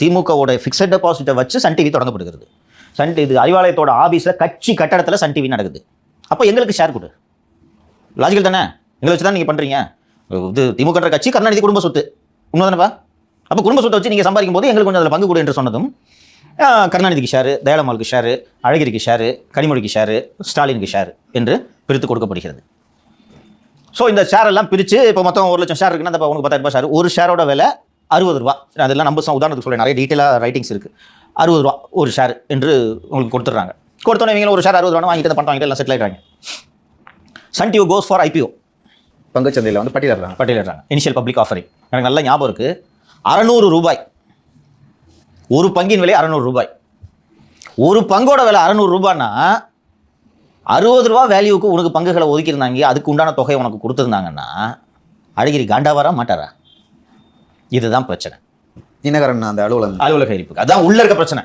திமுகவோட ஃபிக்ஸட் டெபாசிட்டை வச்சு Sun TV தொடங்கப்படுகிறது. சன் இது அறிவாலயத்தோட ஆஃபீஸில் கட்சி கட்டடத்தில் சன் டிவி நடக்குது. அப்போ எங்களுக்கு ஷேர் கொடு. லாஜிக்கல் தானே? எங்களை வச்சு தான் நீங்கள் பண்ணுறீங்க இது திமுகன்ற கட்சி கருணாநிதி குடும்ப சொத்து. உண்மைதானப்பா? அப்போ குடும்ப சொத்தை வச்சு நீங்கள் சம்பாதிக்கும் போது எங்களுக்கு கொஞ்சம் அதில் பங்கு கொடு என்று சொன்னதும் கருணாநிதிக்கு ஷேரு தயாளம்மாளுக்கு ஷேரு அழகிரிக்கு ஷேரு கனிமொழிக்கு ஷேரு ஸ்டாலினுக்கு ஷேரு என்று பிரித்து கொடுக்கப்படுகிறது. ஸோ இந்த ஷேர் எல்லாம் பிரித்து இப்போ மொத்தம் ஒரு லட்சம் ஷேர் இருக்குன்னா அந்த உனக்கு பத்தாயிரம் ரூபாய் ஷேர் ஒரு ஷேரோட விலை அறுபது ரூபா. அதெல்லாம் நம்ம உதாரணத்துக்கு சொல்கிறேன் நிறைய டீட்டெயிலாக ரைட்டிங்ஸ் இருக்குது அறுபது ரூபா ஒரு ஷேர் என்று உங்களுக்கு கொடுத்துட்றாங்க. கொடுத்தோன்னே இவங்க ஒரு ஷேர் அறுபது ரூபா வாங்கிட்டு பணம் வாங்கிட்டு எல்லாம் settle ஆகிடுறாங்க Sun TV goes for IPO பங்குச்சந்தையில் வந்து பட்டியலிடுறாங்க. பட்டியலிடுறாங்க. இனிஷியல் பப்ளிக் ஆஃபரிங் எனக்கு நல்ல ஞாபகம் இருக்குது அறநூறு ரூபாய். ஒரு பங்கின் விலை அறநூறு ரூபாய். ஒரு பங்கோட விலை அறநூறு ரூபான்னா அறுபது ரூபா வேல்யூவுக்கு உனக்கு பங்குகளை ஒதுக்கியிருந்தாங்க. அதுக்கு உண்டான தொகையை உனக்கு கொடுத்துருந்தாங்கன்னா அழகிரி காண்டாவாரா மாட்டாரா? இதுதான் பிரச்சனை. தினகரன் அந்த அலுவலகம். அலுவலக இருப்புக்கு அதான் உள்ள இருக்க பிரச்சனை.